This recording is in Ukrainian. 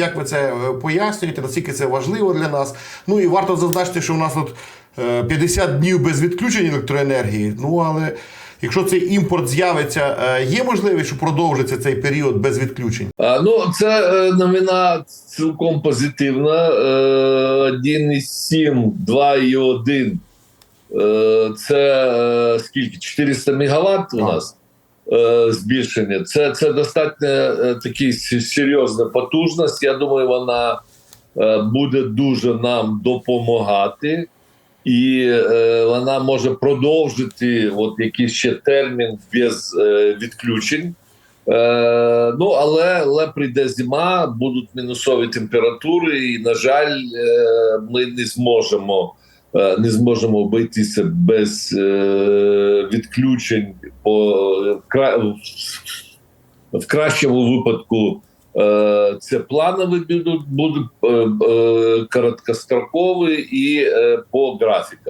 Як ви це е, пояснюєте? Наскільки це важливо для нас? Ну і варто зазначити, що у нас тут е, 50 днів без відключень електроенергії. Ну але якщо цей імпорт з'явиться, е, є можливість, що продовжиться цей період без відключень? А, ну, це е, новина цілком позитивна. Е, 1,7, 2,1. Е, це е, скільки? 400 мегаватт у нас е, збільшення. Це, це достатньо е, такий с- серйозна потужність. Я думаю, вона е, буде дуже нам допомагати. І е, вона може продовжити от якийсь ще термін без е, відключень. Е, ну, але, але прийде зима, будуть мінусові температури, і, на жаль, е, ми не зможемо, е, не зможемо обійтися без е, відключень в кращому випадку. е, Це планові будуть, е, е, короткострокові і по графікам.